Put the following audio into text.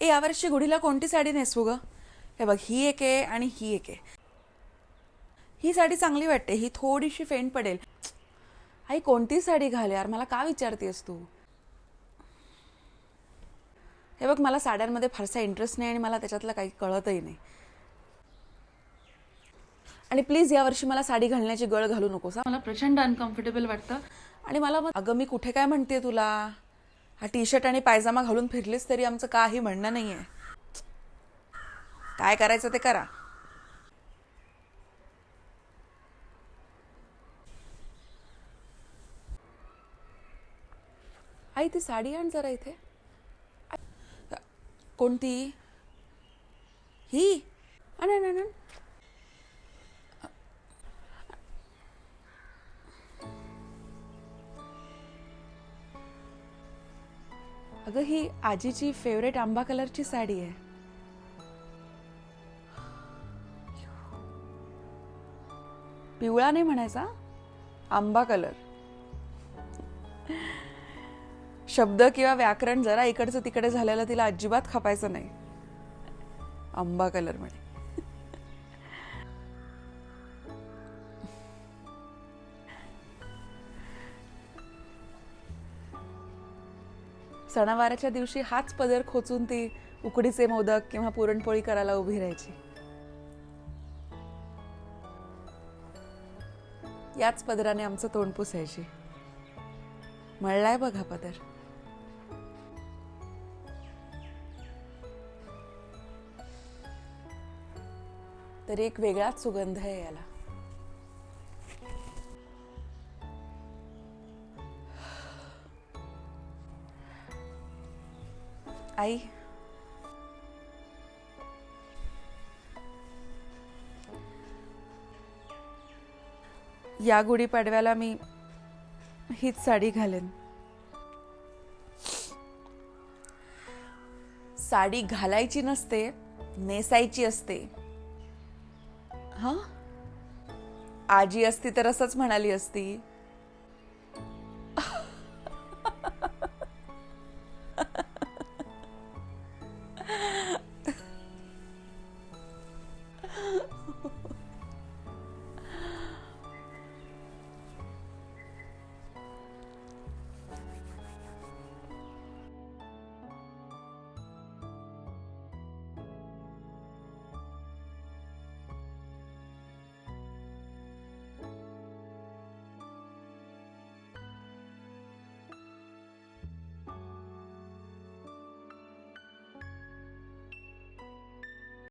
ए यावर्षी गुढीला कोणती साडी नेसवू ग हे बघ ही एक आहे आणि ही एक आहे. ही साडी चांगली वाटते ही थोडीशी फेंट पडेल. आई कोणती साडी घाल यार मला का विचारतेस तू? हे बघ मला साड्यांमध्ये फारसा इंटरेस्ट नाही आणि मला त्याच्यातलं काही कळतही नाही. आणि प्लीज यावर्षी मला साडी घालण्याची गळ घालू नकोस. मला प्रचंड अनकम्फर्टेबल वाटतं. आणि मला मग अगं मी कुठे काय म्हणते तुला? हा टी शर्ट आणि पायजामा घालून फिरलीस तरी आमचं काही म्हणणं नाही आहे काय करायचं ते करा. आई ती साडी आण जरा इथे. कोणती? ही. आण आण. अगं ही आजीची फेवरेट आंबा कलरची साडी आहे. पिवळा नाही म्हणायचा आंबा कलर शब्द किंवा व्याकरण जरा इकडचं तिकडे झालेलं तिला अजिबात खपायचं नाही. आंबा कलर म्हणे. सणावाराच्या दिवशी हाच पदर खोचून ती उकडीचे मोदक किंवा पुरणपोळी करायला उभी राहायची. याच पदराने आमचं तोंड पुसायची. मळलाय बघा पदर. तरी एक वेगळाच सुगंध आहे याला. आई. या गुढीपाडव्याला मी हीच साडी घालेन. साडी घालायची नसते नेसायची असते. हा? आजी असती तर असंच म्हणाली असती